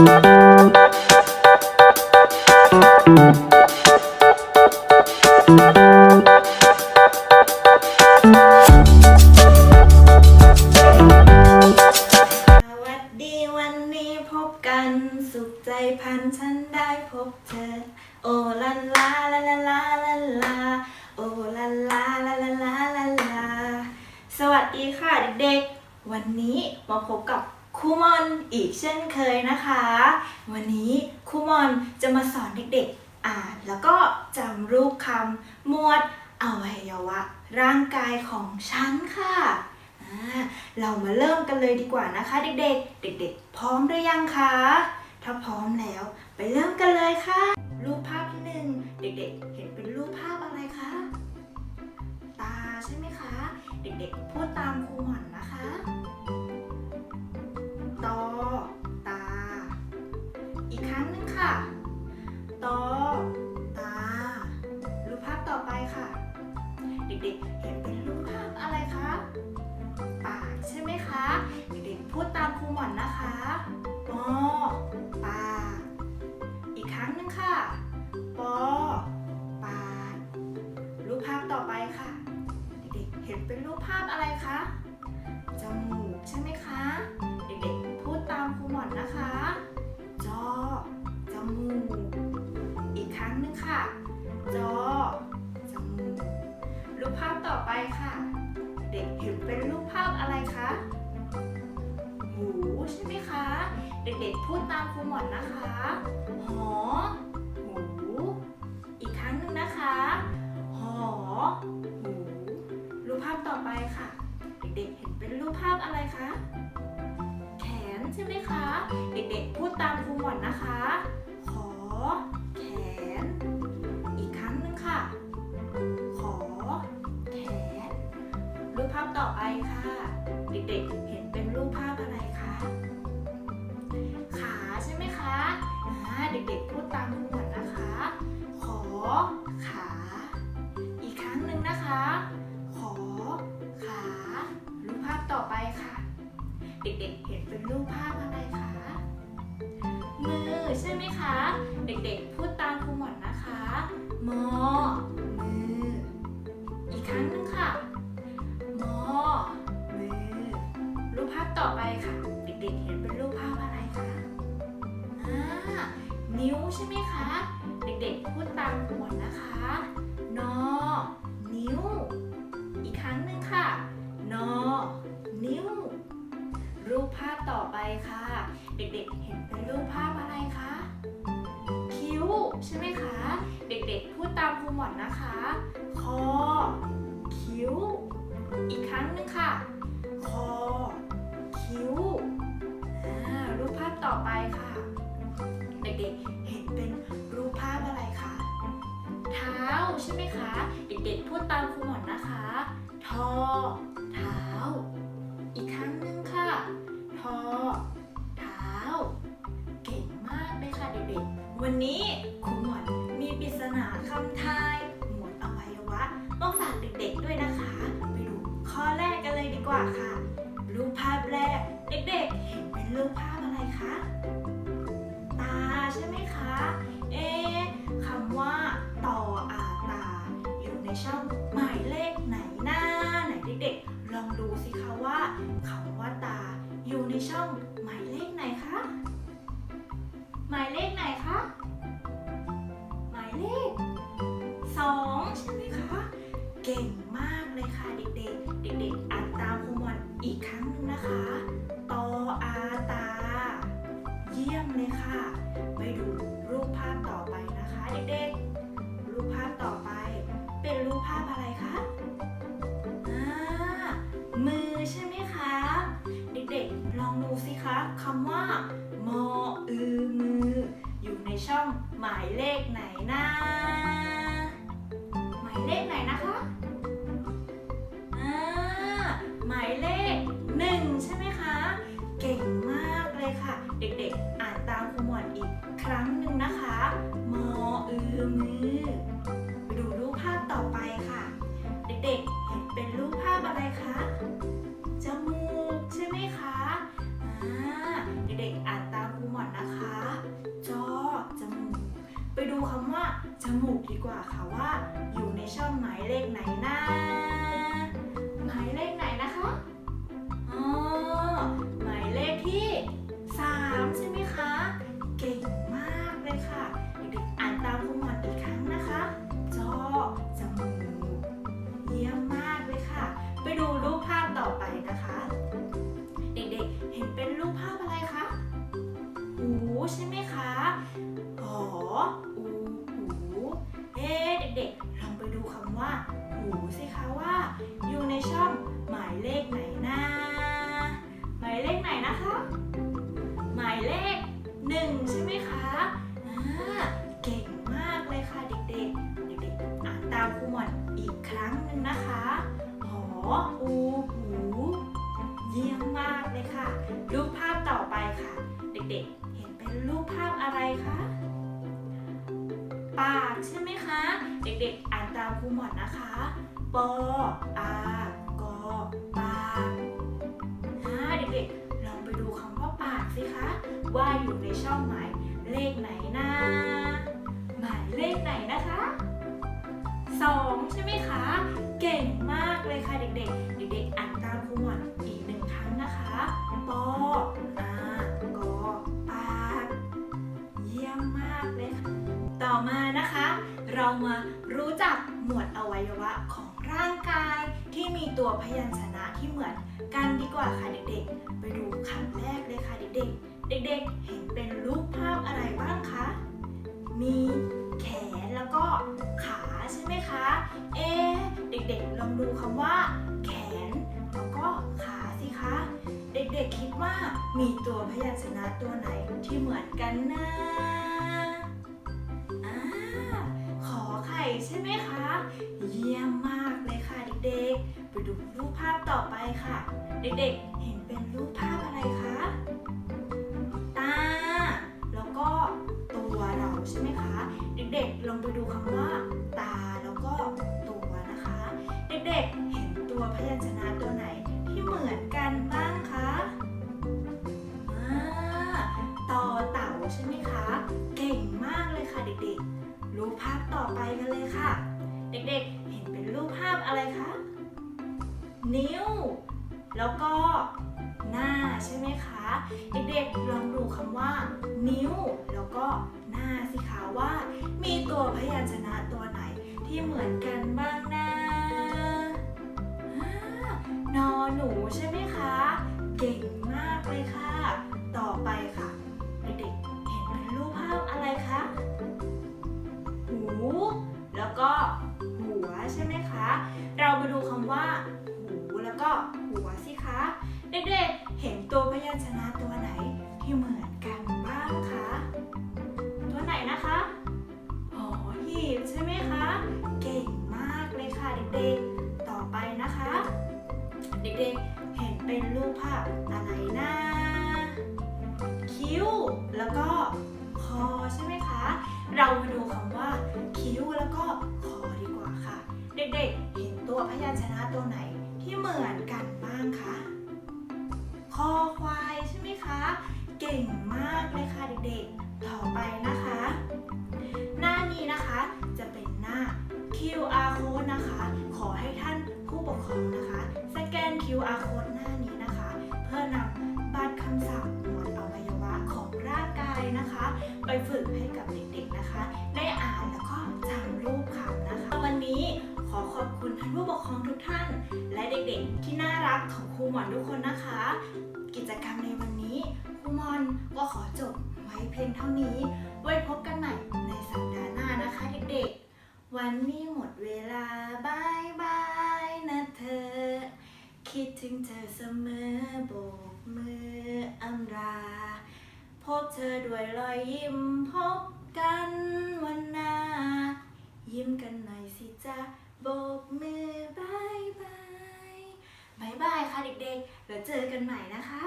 สวัสดีวันนี้พบกันสุขใจพันฉันได้พบเธอโอลาลาลาลาลาลาโอลาลาลาลาลาลาสวัสดีค่ะเด็กๆ วันนี้มาพบกับ ครูมอนอีกเช่นเคยนะคะ วันนี้ครูมอนจะมาสอนเด็กๆ อ่านแล้วก็จำรูปคำหมวดอวัยวะ ร่างกายของฉันค่ะ เรามาเริ่มกันเลยดีกว่านะคะ เด็กๆ เด็กๆ พร้อมหรือยังคะ ถ้าพร้อมแล้วไปเริ่มกันเลยค่ะ รูปภาพที่หนึ่งเด็กๆ เห็นเป็นรูปภาพอะไรคะ ตาใช่ไหมคะ เด็กๆ พูดตามครูหมอนนะคะ เด็กๆ เห็นเป็นรูปภาพอะไรคะ ปากใช่ไหมคะ เด็กๆ พูดตามครูหมอนนะคะ ค่ะ เด็กๆ เห็นเป็นรูปภาพอะไรคะ แขนใช่ไหมคะ เด็กๆ พูดตามครูหมอนนะคะ ขอ แขน อีกครั้งหนึ่งค่ะ ขอ แขน รูปภาพต่อไปค่ะ เด็กๆ เห็นเป็นรูปภาพ ต่อไปค่ะ เด็กๆ เห็นเป็นรูปภาพอะไรคะ มือใช่ไหมคะ เด็กๆ พูดตามครูหมวดนะคะ มอ มือ อีกครั้งหนึงค่ะ มอ มือ รูปภาพต่อไปค่ะ เด็กๆ เห็นเป็นรูปภาพอะไรคะอ่านิ้วใช่ไหมคะ เด็กๆ พูดตามครูหมวดนะคะ เป็นรูปภาพอะไรคะ คิ้ว ใช่ไหมคะ เด็กๆ พูดตามครูหมอนนะคะ คอ คิ้ว อีกครั้งหนึงค่ะ คอ คิ้ว รูปภาพต่อไปค่ะ เด็กๆ เห็นเป็นรูปภาพอะไรคะ เท้า ใช่ไหมคะ เด็กๆ พูดตามครูหมอนนะคะ ทอ เท้า อีกครั้งหนึงค่ะ ทอ วันนี้ครูหมอนมีปริศนาคำทายหมวดอวัยวะมาฝากเด็กๆด้วยนะคะ ไปดูข้อแรกกันเลยดีกว่าค่ะ รูปภาพแรก เด็กๆ เห็นเป็นรูปภาพอะไรคะ ตาใช่ไหมคะ เอ๊คำว่าต่ออาตา อยู่ในช่องหมายเลขไหนหน้าไหนเด็กๆ ลองดูสิคะว่าคำว่าตาอยู่ในช่อง ยี่ยมเลยค่ะ ไปดูรูปภาพต่อไปนะคะเด็กๆ รูปภาพต่อไป เป็นรูปภาพอะไรคะอ่ามือใช่ไหมคะ เด็กๆ ลองดูสิคะคำว่ามออือมือ อยู่ในช่องหมายเลขไหนนะหมายเลขไหนนะคะีกครั้งหนึ่งนะคะ มออือมือดูรูปภาพต่อไปค่ะ เด็กๆ เห็นเป็นรูปภาพอะไรคะ จมูกใช่ไหมคะอ่าเด็กๆอ่านตามครูหมอนนะคะ จอจมูก ไปดูคำว่าจมูกดีกว่าค่ะว่า อยู่ในช่องหมายเลขไหนนะ้า เป็นรูปภาพอะไรคะ หูใช่ไหมคะ ช่ไหมคะ เด็กๆ อ่านตามครูหมอนนะคะ ปออากอปากอ่าเด็กๆ ลองไปดูคำว่าปากสิคะ ว่าอยู่ในช่องหมายเลขไหนนะหมายเลขไหนนะคะสองใช่ไหมคะ เก่งมากเลยค่ะเด็กๆ มารู้จักหมวดอวัยวะของร่างกายที่มีตัวพยัญชนะที่เหมือนกันดีกว่าค่ะเด็กๆ ไปดูคำแรกเลยค่ะเด็กๆ เด็กๆ เห็นเป็นรูปภาพอะไรบ้างคะ มีแขนแล้วก็ขาใช่ไหมคะ เอ๊เด็กๆ ลองดูคำว่า แขนแล้วก็ขาสิคะ เด็กๆ คิดว่ามีตัวพยัญชนะตัวไหนที่เหมือนกันนะอ่า ใช่ไหมคะ เยี่ยมมากเลยค่ะเด็กๆ ไปดูรูปภาพต่อไปค่ะ เด็กๆ เห็นเป็นรูปภาพอะไรคะ ตา แล้วก็ตัวเราใช่ไหมคะ เด็กๆ ลองไปดูคำว่า ตาแล้วก็ตัวนะคะ เด็กๆ เห็นตัวพยัญชนะตัวไหนที่เหมือนกันบ้างคะอ่าต่อเต่าใช่ไหมคะ รูปภาพต่อไปกันเลยค่ะ เด็กๆ เห็นเป็นรูปภาพอะไรคะ นิ้ว แล้วก็หน้าใช่ไหมคะ เด็กๆ ลองดูคำว่า นิ้ว แล้วก็หน้าสิคะว่า มีตัวพยัญชนะตัวไหนที่เหมือนกันบ้างนะอ่านอหนูใช่ไหมคะ เก่งมากเลยค่ะ ยัญชนะตัวไหนที่เหมือนกันบ้างคะ ตัวไหนนะคะหอหีบใช่ไหมคะ เก่งมากเลยค่ะเด็กๆ ต่อไปนะคะ เด็กๆ เห็นเป็นรูปภาพอะไรนะคิ้ว แล้วก็คอใช่ไหมคะ เรามาดูคำว่า คิ้วแล้วก็คอดีกว่าค่ะ เด็กๆ เห็นตัวพยัญชนะตัวไหนที่เหมือน จะเป็นหน้า QR code นะคะ ขอให้ท่านผู้ปกครองนะคะ สแกน QR code หน้านี้นะคะ เพื่อนำบัตรคำศัพท์หมวดอวัยวะของร่างกายนะคะ ไปฝึกให้กับเด็กๆนะคะ ได้อ่านแล้วก็จำรูปคำนะคะ วันนี้ขอขอบคุณท่านผู้ปกครองทุกท่าน และเด็กๆ ที่น่ารักของครูหมอนทุกคนนะคะ กิจกรรมในวันนี้ครูหมอนก็ขอจบไว้เพียงเท่านี้ ไว้พบกันใหม่ในสัปดาห์หน้า นะคะเด็กๆ วันนี้หมดเวลาบายบายนะเธอ คิดถึงเธอเสมอโบกมืออำลา พบเธอด้วยรอยยิ้มพบกันวันหน้า ยิ้มกันหน่อยสิจ๊ะโบกมือบายบายบายบายค่ะเด็กๆ แล้วเจอกันใหม่นะคะ